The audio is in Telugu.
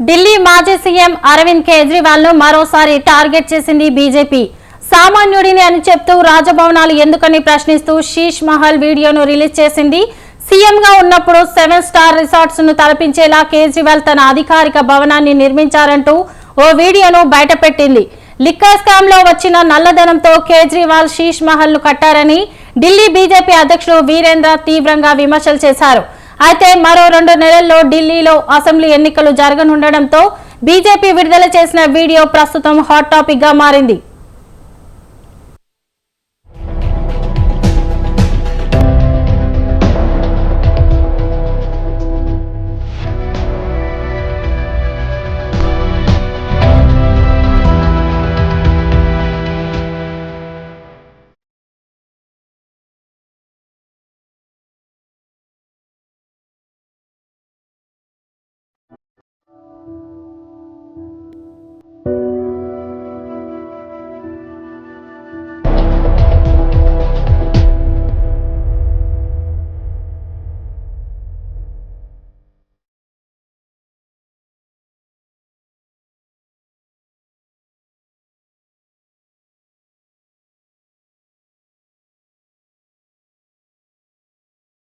ఢిల్లీ మాజీ సీఎం అరవింద్ కేజ్రీవాల్ను మరోసారి టార్గెట్ చేసింది బీజేపీ. సామాన్యుడిని అని చెప్తూ రాజభవనాలు ఎందుకని ప్రశ్నిస్తూ శీష్ మహల్ వీడియోను రిలీజ్ చేసింది. సీఎం గా ఉన్నప్పుడు సెవెన్ స్టార్ రిసార్ట్స్ను తలపించేలా కేజ్రీవాల్ తన అధికారిక భవనాన్ని నిర్మించారంటూ ఓ వీడియోను బయటపెట్టింది. లిక్కర్ స్కామ్లో వచ్చిన నల్లధనంతో కేజ్రీవాల్ శీష్ మహల్ను కట్టారని ఢిల్లీ బీజేపీ అధ్యక్షుడు వీరేంద్ర తీవ్రంగా విమర్శలు చేశారు. అయితే మరో రెండు నెలల్లో ఢిల్లీలో అసెంబ్లీ ఎన్నికలు జరగనుండటంతో బీజేపీ విడుదల చేసిన వీడియో ప్రస్తుతం హాట్ టాపిక్గా మారింది.